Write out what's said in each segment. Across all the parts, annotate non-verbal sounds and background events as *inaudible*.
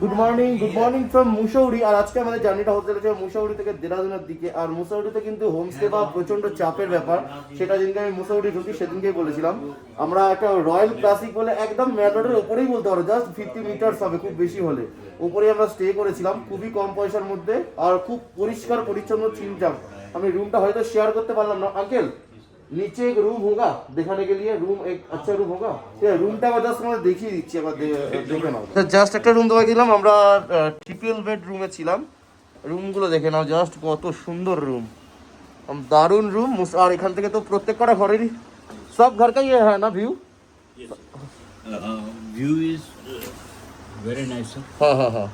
Good morning good morning from Mussoorie আর আজকে আমাদের জার্নিটা হতে চলেছে মুসৌরি থেকে দেরাদুনের দিকে। আর মুসৌরিতে কিন্তু হোমস্টে বা প্রচণ্ড চাপের ব্যাপার, সেটা যেদিনকে আমি মুসৌরি ঢুকি সেদিনকেই বলেছিলাম। আমরা একটা রয়্যাল ক্লাসিক বলে একদম ম্যাডোডের উপরেই বলতে পারো জাস্ট ফিফটি মিটার্স হবে, খুব বেশি হলে। উপরেই আমরা স্টে করেছিলাম, খুবই কম পয়সার মধ্যে, আর খুব পরিষ্কার পরিচ্ছন্ন চিনতাম আমি রুমটা হয়তো শেয়ার করতে পারলাম না। আঙ্কেল নিচে नीचे एक रूम होगा दिखाने के लिए रूम एक अच्छा रूम होगा। রুমটা আমরা জাস্ট আমরা দেখিয়ে দিচ্ছি আবার দেখে নাও জাস্ট একটা রুম দেওয়া গেলাম আমরা ট্রিপল বেড রুমে ছিলাম রুমগুলো দেখে নাও জাস্ট কত সুন্দর রুম দারুণ রুম আর এখান থেকে তো প্রত্যেক কটা ঘরেরই সব ঘর কাই হ্যাঁ না view view is very nice হ্যাঁ হ্যাঁ হ্যাঁ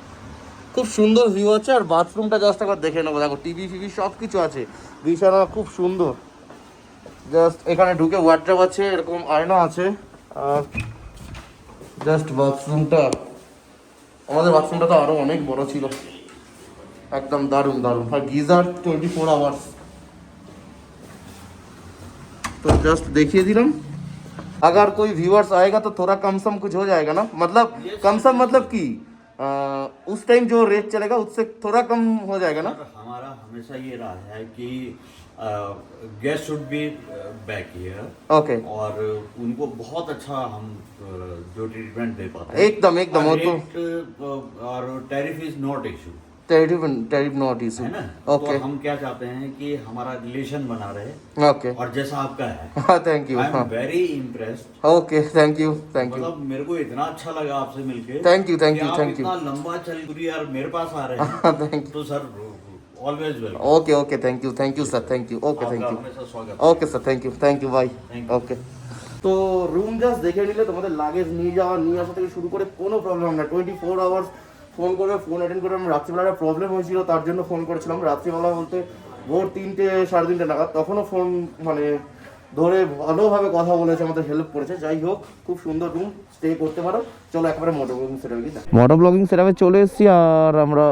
খুব সুন্দর ভিউ আছে আর বাথরুমটা জাস্ট একবার দেখে নেব দেখো টিভি ফিভি সব কিছু আছে বিছানা খুব সুন্দর জাস্ট এখানে ঢুকে ওয়ার্ড্রপ আছে এরকম আয়না আছে আর জাস্ট বাথরুমটা আমাদের বাথরুমটা তো আরও অনেক বড় ছিল একদম দারুণ দারুণ আর গিজার টোয়েন্টি ফোর আওয়ার্স तो जस्ट देखिए दिलम अगर कोई व्यूअर्स आएगा तो थोड़ा कम सम कुछ हो जाएगा ना मतलब कम सम मतलब कि उस टाइम जो रेट चलेगा उससे थोड़ा कम हो जाएगा ना हमारा हमेशा ये रहा है कि guest should be back here okay और उनको बहुत अच्छा हम uh, जो ट्रीटमेंट दे पाते हैं। एकदम एकदम और तो uh, और tariff is not issue tariff tariff not issue है ना? ओके तो हम क्या चाहते हैं कि हमारा रिलेशन बना रहे। ओके और जैसा आपका है। Thank you I am very impressed okay thank you thank you मतलब मेरे को इतना अच्छा लगा आपसे मिलके thank you thank you thank you इतना लंबा चल यार मेरे पास आ रहे हैं। *laughs* तो sir okay okay thank you thank you sir thank you okay thank you okay sir thank you thank you ભાઈ ઓકે তো রুম জাস্ট দেখে নিলে তোমাদের লাগেজ নিয়ে যাওয়া নিয়ে আসা থেকে শুরু করে কোনো প্রবলেম না। টোয়েন্টি ফোর আওয়ার্স ফোন করবে ফোন অ্যাটেন্ড করবে আমার রাত্রিবেলা প্রবলেম হয়েছিল তার জন্য ফোন করেছিলাম। রাত্রিবেলা বলতে ভোর তিনটে সাড়ে তিনটে নাগাদ তখনও ফোন মানে ধরে ভালোভাবে কথা বলেছে আমাদের হেল্প করেছে। যাই হোক খুব সুন্দর রুম স্টে করতে পারো। চলো একেবারে মোটর ব্লগিং সেটাপে মোটর ব্লগিং সেটাপে চলে এসেছি আর আমরা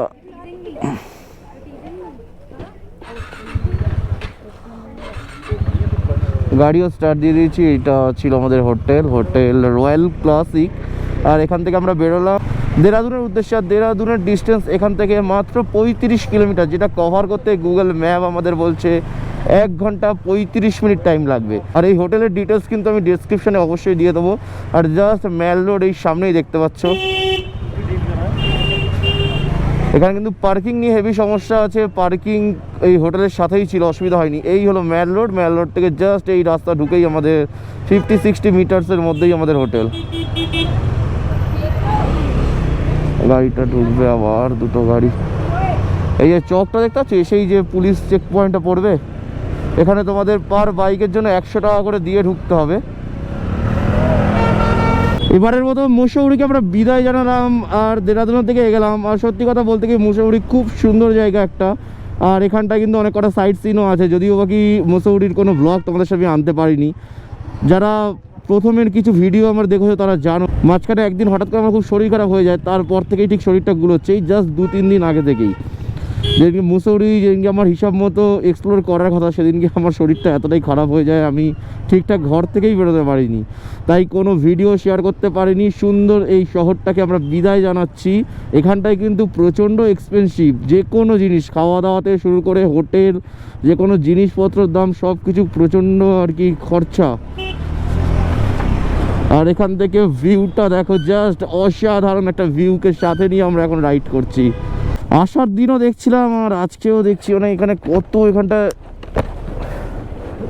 গাড়িও স্টার্ট দিয়ে দিয়েছি, এটা ছিল আমাদের হোটেল হোটেল রয়্যাল ক্লাসিক আর এখান থেকে আমরা বেরোলাম। দেরাদুনের উদ্দেশ্যে, আর দেরাদুনের ডিস্টেন্স এখান থেকে মাত্র পঁয়ত্রিশ কিলোমিটার, যেটা কভার করতে গুগল ম্যাপ আমাদের বলছে এক ঘণ্টা পঁয়ত্রিশ মিনিট টাইম লাগবে। আর এই হোটেলের ডিটেলস কিন্তু আমি ডিসক্রিপশানে অবশ্যই দিয়ে দেবো। আর জাস্ট ম্যাল রোড এই সামনেই দেখতে পাচ্ছ। এখানে কিন্তু পার্কিং নিয়ে হেভি সমস্যা আছে। পার্কিং এই হোটেলের সাথেই ছিল, অসুবিধা হয়নি। এই হলো ম্যাল রোড ম্যাল রোড থেকে জাস্ট এই রাস্তা ঢুকেই আমাদের ফিফটি সিক্সটি মিটার্সের মধ্যেই আমাদের হোটেল। গাড়িটা ঢুকবে আবার, দুটো গাড়ি। এই যে চকটা দেখতে পাচ্ছি? সেই যে পুলিশ চেক পয়েন্টটা পড়বে। এখানে তোমাদের পার বাইকের জন্য একশো টাকা করে দিয়ে ঢুকতে হবে। এবারের মতো মুসৌরিকে আমরা বিদায় জানালাম আর দেরাদুনের থেকে গেলাম আর সত্যি কথা বলতে গিয়ে মুসৌরি খুব সুন্দর জায়গা একটা। আর এখানটা কিন্তু অনেক কটা সাইট সিনও আছে, যদিও বাকি মুসৌরির কোনো ব্লগ তোমাদের সাথে আনতে পারিনি। যারা প্রথমের কিছু ভিডিও আমার দেখেছ তারা জানো। মাঝখানে একদিন হঠাৎ করে আমার খুব শরীর খারাপ হয়ে যায়, তারপর থেকেই ঠিক শরীরটা গুলোচ্ছে, এই জাস্ট দু তিন দিন আগে থেকেই। যেদিনকে মুসৌরি যেদিনকে আমার হিসাব মতো এক্সপ্লোর করার কথা, সেদিনকে আমার শরীরটা এতটাই খারাপ হয়ে যায়, আমি ঠিকঠাক ঘর থেকেই বেরোতে পারিনি। তাই কোনো ভিডিও শেয়ার করতে পারিনি। সুন্দর এই শহরটাকে আমরা বিদায় জানাচ্ছি। এখানটায় কিন্তু প্রচণ্ড এক্সপেন্সিভ যে কোনো জিনিস, খাওয়া দাওয়াতে শুরু করে হোটেল, যে কোনো জিনিসপত্রর দাম সব কিছু প্রচণ্ড আর কি খরচা। আর এখান থেকে ভিউটা দেখো জাস্ট অসাধারণ একটা ভিউকে সাথে নিয়ে আমরা এখন রাইড করছি। আসার দিনও দেখছিলাম আর আজকেও দেখছি। মানে এখানে কত এখানটা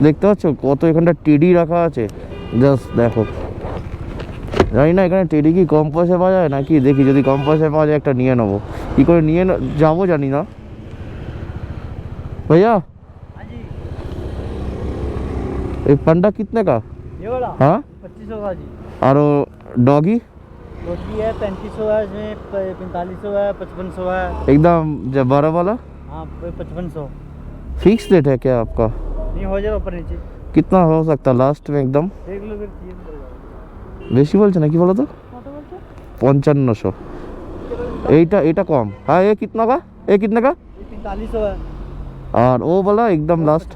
দেখতে পাচ্ছ? কত এখানটা টেডি রাখা আছে। জাস্ট দেখো। জানি না এখানে টেডি কি কম পয়সায় পাওয়া যায় নাকি? দেখি যদি কম পয়সায় পাওয়া যায় একটা নিয়ে নেব। কী করে নিয়ে যাব জানি না। ভাইয়া? এই पंडा কিতনে কা? হ্যাঁ? वाला ডগি? मोटी है पैंतीस सौ है इसमें पैंतालीस सौ है पचपन सौ है। एकदम जब बारह वाला? हाँ पचपन सौ। फिक्स रेट है क्या आपका? नहीं हो जाए ऊपर नीचे। कितना हो सकता लास्ट में एकदम? বেশি বলছে না কি বলো তো পঞ্চান্নশো এইটা এটা কম হ্যাঁ का? ये कितने का? और हाँ, वो वाला एकदम लास्ट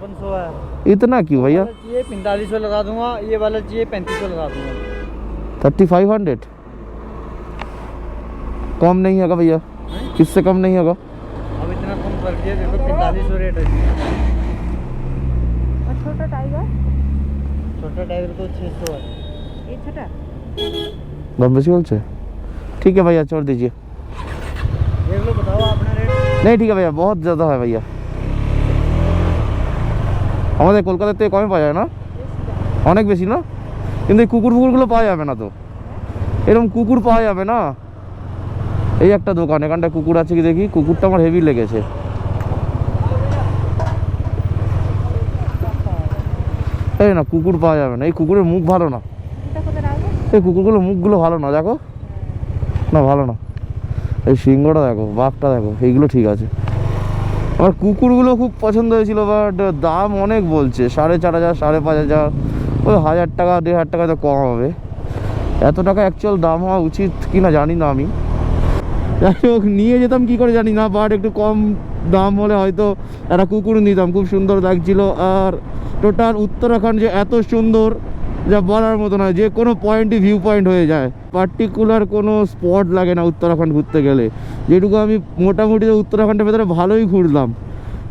इतना क्यों भैया? ये पैंतालीस लगा दूँगा ये वाला चाहिए पैंतीस लगा दूँगा। Thirty five hundred? कम नहीं होगा भैया किससे कम नहीं होगा अब इतना कम कर दिया देखो पैंतालीस सौ रेट है जी। और छोटा टाइगर छोटा टाइगर तो छः सौ है ये छोटा দাম বেশি বলছে ठीक है भैया छोड़ दीजिए देख लो बताओ अपना रेट नहीं ठीक है भैया बहुत ज़्यादा है भैया আমাদের কলকাতার থেকে কমে পাওয়া যায় না অনেক বেশি না কিন্তু এই কুকুর ফুকুরগুলো পাওয়া যাবে না তো এরকম কুকুর পাওয়া যাবে না এই একটা দোকান এখানটা কুকুর আছে কি দেখি? কুকুরটা আমার হেভি লেগেছে। এই না কুকুর পাওয়া যাবে না। এই কুকুরের মুখ ভালো না। এই কুকুরগুলো মুখগুলো ভালো না দেখো। না ভালো না। এই সিংহটা দেখো বাঘটা দেখো এইগুলো ঠিক আছে। আমার কুকুরগুলো খুব পছন্দ হয়েছিল বাট দাম অনেক বলছে। সাড়ে চার হাজার সাড়ে পাঁচ হাজার। ওই হাজার টাকা দেড় হাজার টাকা তো কম হবে। এত টাকা অ্যাকচুয়াল দাম হওয়া উচিত কি না জানি না আমি। যাই হোক নিয়ে যেতাম, কি করে জানি না বাট একটু কম দাম হলে হয়তো একটা কুকুর নিতাম, খুব সুন্দর লাগছিল। আর টোটাল উত্তরাখণ্ড যে এত সুন্দর, যা বলার মতো নয়, যে কোনো পয়েন্টই ভিউ পয়েন্ট হয়ে যায়। পার্টিকুলার কোনো স্পট লাগে না উত্তরাখণ্ড ঘুরতে গেলে। যেটুকু আমি মোটামুটি উত্তরাখণ্ডের ভেতরে ভালোই ঘুরলাম।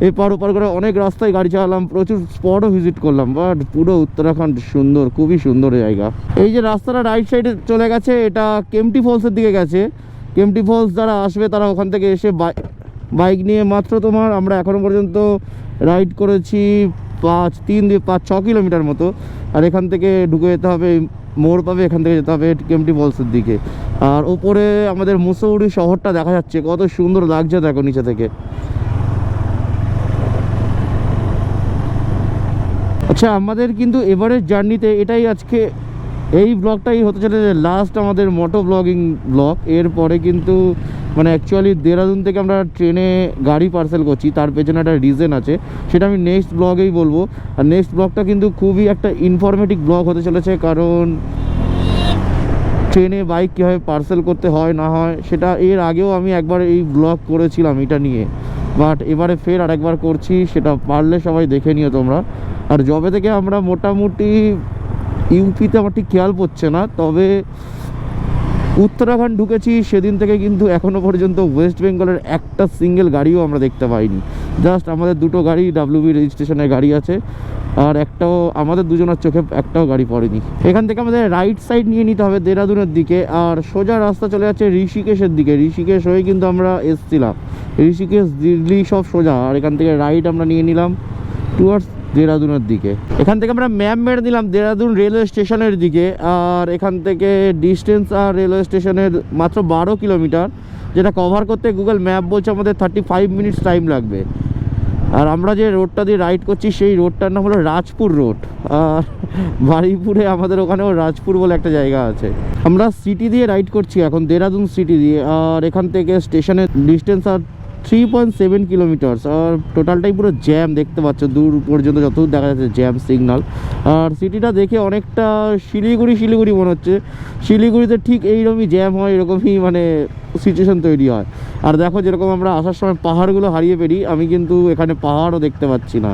এপার ওপার করে অনেক রাস্তায় গাড়ি চালালাম, প্রচুর স্পটও ভিজিট করলাম বাট পুরো উত্তরাখণ্ড সুন্দর, খুবই সুন্দর জায়গা। এই যে রাস্তাটা রাইট সাইডে চলে গেছে, এটা কেমটি ফলসের দিকে গেছে। কেমটি ফলস যারা আসবে তারা ওখান থেকে এসে বাইক নিয়ে মাত্র তোমার আমরা এখনও পর্যন্ত রাইড করেছি পাঁচ, তিন দিয়ে পাঁচ, ছ কিলোমিটার মতো। আর এখান থেকে ঢুকে যেতে হবে, মোড় পাবে, এখান থেকে যেতে হবে কেমটি ফলসের দিকে। আর ওপরে আমাদের মুসৌরি শহরটা দেখা যাচ্ছে, কত সুন্দর লাগছে দেখো নিচে থেকে। আচ্ছা আমাদের কিন্তু এবারের জার্নিতে এটাই আজকে এই ব্লগটাই হতে চলেছে লাস্ট আমাদের মোটো ব্লগিং ব্লগ এরপরে কিন্তু মানে অ্যাকচুয়ালি দেরাদুন থেকে আমরা ট্রেনে গাড়ি পার্সেল করছি, তার পেছনে একটা রিজন আছে, সেটা আমি নেক্সট ব্লগেই বলব। আর নেক্সট ব্লগটা কিন্তু খুবই একটা ইনফরমেটিভ ব্লগ হতে চলেছে, কারণ ট্রেনে বাইক কীভাবে পার্সেল করতে হয়, না হয়, সেটা এর আগেও আমি একবার এই ব্লগ করেছিলাম এটা নিয়ে। বাট এবারে ফের আরেকবার করছি, সেটা পারলে সবাই দেখে নিও তোমরা। আর জবে থেকে আমরা মোটামুটি ইউপিতে আমার ঠিক খেয়াল পড়ছে না, তবে উত্তরাখণ্ড ঢুকেছি সেদিন থেকে কিন্তু এখনও পর্যন্ত ওয়েস্ট বেঙ্গলের একটা সিঙ্গেল গাড়িও আমরা দেখতে পাইনি। জাস্ট আমাদের দুটো গাড়ি ডাব্লিউবি রেজিস্ট্রেশনের গাড়ি আছে, আর একটাও আমাদের দুজনের চোখে একটাও গাড়ি পড়েনি। এখান থেকে আমাদের রাইট সাইড নিয়ে নিতে হবে দেরাদুনের দিকে, আর সোজা রাস্তা চলে যাচ্ছে ঋষিকেশের দিকে। ঋষিকেশ হয়ে কিন্তু আমরা এসছিলাম। ঋষিকেশ, দিল্লি সব সোজা, আর এখান থেকে রাইট আমরা নিয়ে নিলাম। টুয়ার্ডস দেরাদুনের দিকে। এখান থেকে আমরা ম্যাপ মেরে দিলাম দেরাদুন রেলওয়ে স্টেশনের দিকে, আর এখান থেকে ডিস্টেন্স আর রেলওয়ে স্টেশনের মাত্র বারো কিলোমিটার, যেটা কভার করতে গুগল ম্যাপ বলছে আমাদের থার্টি ফাইভ মিনিটস টাইম লাগবে। আর আমরা যে রোডটা দিয়ে রাইড করছি, সেই রোডটার নাম হলো রাজপুর রোড আর বারুইপুরে আমাদের ওখানেও রাজপুর বলে একটা জায়গা আছে। আমরা সিটি দিয়ে রাইড করছি এখন, দেরাদুন সিটি দিয়ে, আর এখান থেকে স্টেশনের ডিস্টেন্স আর থ্রি পয়েন্ট সেভেন কিলোমিটার্স আর টোটালটাই পুরো জ্যাম দেখতে পাচ্ছ, দূর পর্যন্ত যতদূর দেখা যাচ্ছে জ্যাম সিগনাল আর সিটিটা দেখে অনেকটা শিলিগুড়ি শিলিগুড়ি মনে হচ্ছে। শিলিগুড়িতে ঠিক এইরকমই জ্যাম হয়, এরকমই মানে সিচুয়েশন তৈরি হয়। আর দেখো যেরকম আমরা আসার সময় পাহাড়গুলো হারিয়ে পেরি আমি কিন্তু এখানে পাহাড়ও দেখতে পাচ্ছি না।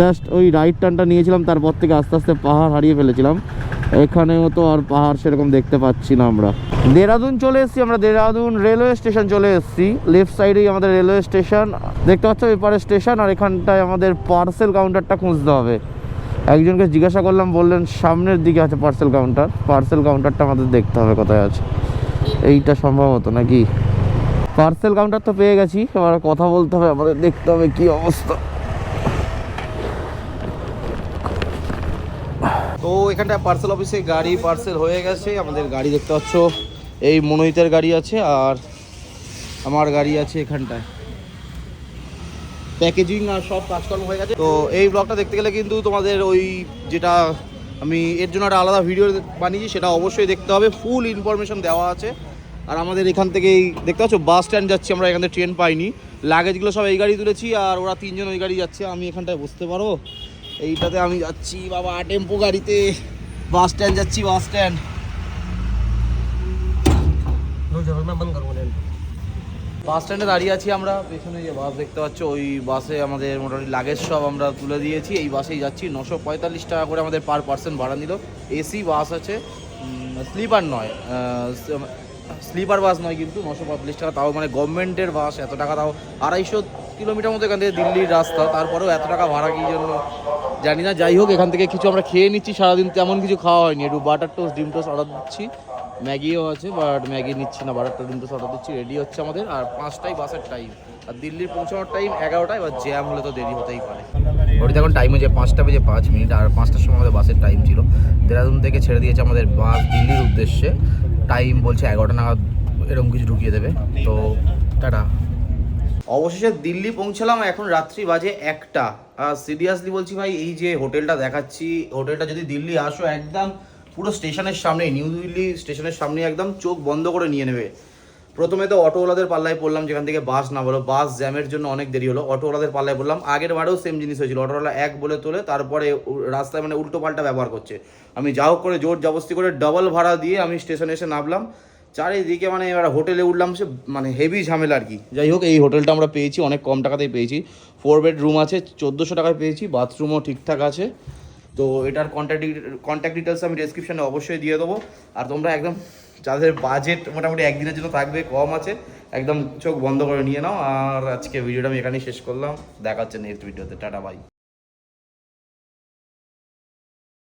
জাস্ট ওই রাইট টার্নটা নিয়েছিলাম, তারপর থেকে আস্তে আস্তে পাহাড় হারিয়ে ফেলেছিলাম। এখানেও তো আর পাহাড় সেরকম দেখতে পাচ্ছি না আমরা। দেরাদুন চলে এসেছি, আমরা দেরাদুন রেলওয়ে স্টেশন চলে এসেছি। লেফট সাইডেই আমাদের রেলওয়ে স্টেশন। দেখতে পাচ্ছ এপারে স্টেশন আর এখানটায় আমাদের পার্সেল কাউন্টারটা খুঁজতে হবে। একজনকে জিজ্ঞাসা করলাম, বললেন সামনের দিকে আছে পার্সেল কাউন্টার। পার্সেল কাউন্টারটা আমাদের দেখতে হবে কোথায় আছে। এইটা সম্ভবত নাকি? পার্সেল কাউন্টার তো পেয়ে গেছি, এবার কথা বলতে হবে, আমাদের দেখতে হবে কি অবস্থা। তো এখানটা পার্সেল অফিসে গাড়ি পার্সেল হয়ে গেছে। আমাদের গাড়ি দেখতে পাচ্ছ, এই মনোহিতের গাড়ি আছে আর আমার গাড়ি আছে এখানটায়। প্যাকেজিং আর সব কাজকর্ম হয়ে গেছে। তো এই ব্লগটা দেখতে গেলে কিন্তু তোমাদের ওই যেটা আমি এর জন্য একটা আলাদা ভিডিও বানিয়েছি, সেটা অবশ্যই দেখতে হবে। ফুল ইনফরমেশন দেওয়া আছে। আর আমাদের এখান থেকেই দেখতে পাচ্ছ বাস স্ট্যান্ড যাচ্ছি আমরা, এখান থেকে ট্রেন পাইনি। লাগেজগুলো সব এই গাড়ি তুলেছি আর ওরা তিনজন ওই গাড়ি যাচ্ছে, আমি এখানটায় বসতে পারো এইটাতে আমি যাচ্ছি বাবা টেম্পো গাড়িতে। বাস স্ট্যান্ড যাচ্ছি বাস স্ট্যান্ড বাস স্ট্যান্ডে দাঁড়িয়ে আছি আমরা। পেছনে যে বাস দেখতে পাচ্ছ ওই বাসে আমাদের মোটামুটি লাগেজ সব আমরা তুলে দিয়েছি। এই বাসেই যাচ্ছি। নশো পঁয়তাল্লিশ টাকা করে আমাদের পার পার্সন ভাড়া নিল। এসি বাস আছে। স্লিপার নয়। স্লিপার বাস নয় কিন্তু নশো পঁয়তাল্লিশ টাকা। তাও মানে গভর্নমেন্টের বাস এত টাকা তাও আড়াইশো কিলোমিটার মতো এখান থেকে দিল্লির রাস্তা, তারপরেও এত টাকা ভাড়া কি জন্য? জানি না, যাই হোক, এখান থেকে কিছু আমরা খেয়ে নিচ্ছি, সারাদিন তেমন কিছু খাওয়া হয়নি। একটু বাটার টোস্ট ডিম টোস্ট অর্ডার দিচ্ছি। ম্যাগিও আছে বাট ম্যাগি নিচ্ছি না বাটার টোস্ট ডিম টোস্ট অর্ডার দিচ্ছি রেডি হচ্ছে আমাদের। আর পাঁচটাই বাসের টাইম আর দিল্লির পৌঁছানোর টাইম এগারোটায় এবার জ্যাম হলে তো দেরি হতেই পারে। ঘড়িতে এখন টাইম হচ্ছে পাঁচটা বেজে পাঁচ মিনিট আর পাঁচটার সময় আমাদের বাসের টাইম ছিল। দেরাদুন থেকে ছেড়ে দিয়েছে আমাদের বাস দিল্লির উদ্দেশ্যে। টাইম বলছে এগারোটা নাগাদ, এরকম কিছু ঢুকিয়ে দেবে। তো টাটা। অবশেষে দিল্লি পৌঁছালাম, এখন রাত্রি বাজে একটা। সিরিয়াসলি বলছি ভাই, এই যে হোটেলটা দেখাচ্ছি, হোটেলটা যদি দিল্লি আসো, একদম পুরো স্টেশনের সামনে, নিউ দিল্লি স্টেশনের সামনে একদম চোখ বন্ধ করে নিয়ে নেবে। প্রথমে তো অটোওয়ালাদের পাল্লায় পড়লাম, যেখান থেকে বাস না বলো, বাস জ্যামের জন্য অনেক দেরি হলো। অটোওয়ালাদের পাল্লায় পড়লাম, আগের বারেও সেম জিনিস হয়েছিল অটোওয়ালা এক বলে তোলে, তারপরে রাস্তায় মানে উল্টো পাল্টা ব্যবহার করছে। আমি যা হোক করে জোর জবস্তি করে ডবল ভাড়া দিয়ে আমি স্টেশনে এসে নামলাম। চারিদিকে মানে এবার হোটেলে উঠলাম, সে মানে হেভি ঝামেলা আর কি। যাই হোক, এই হোটেলটা আমরা পেয়েছি, অনেক কম টাকাতেই পেয়েছি। ফোর বেড রুম আছে, চোদ্দোশো টাকায় পেয়েছি বাথরুমও ঠিকঠাক আছে। তো এটার কন্ট্যাক্ট কন্ট্যাক্ট ডিটেলস আমি ডেসক্রিপশনে অবশ্যই দিয়ে দেবো। আর তোমরা একদম যাদের বাজেট মোটামুটি একদিনের জন্য থাকবে, কম আছে, একদম চোখ বন্ধ করে নিয়ে নাও। আর আজকে ভিডিওটা আমি এখানেই শেষ করলাম। দেখা হচ্ছে নেক্সট ভিডিওতে টাটা বাই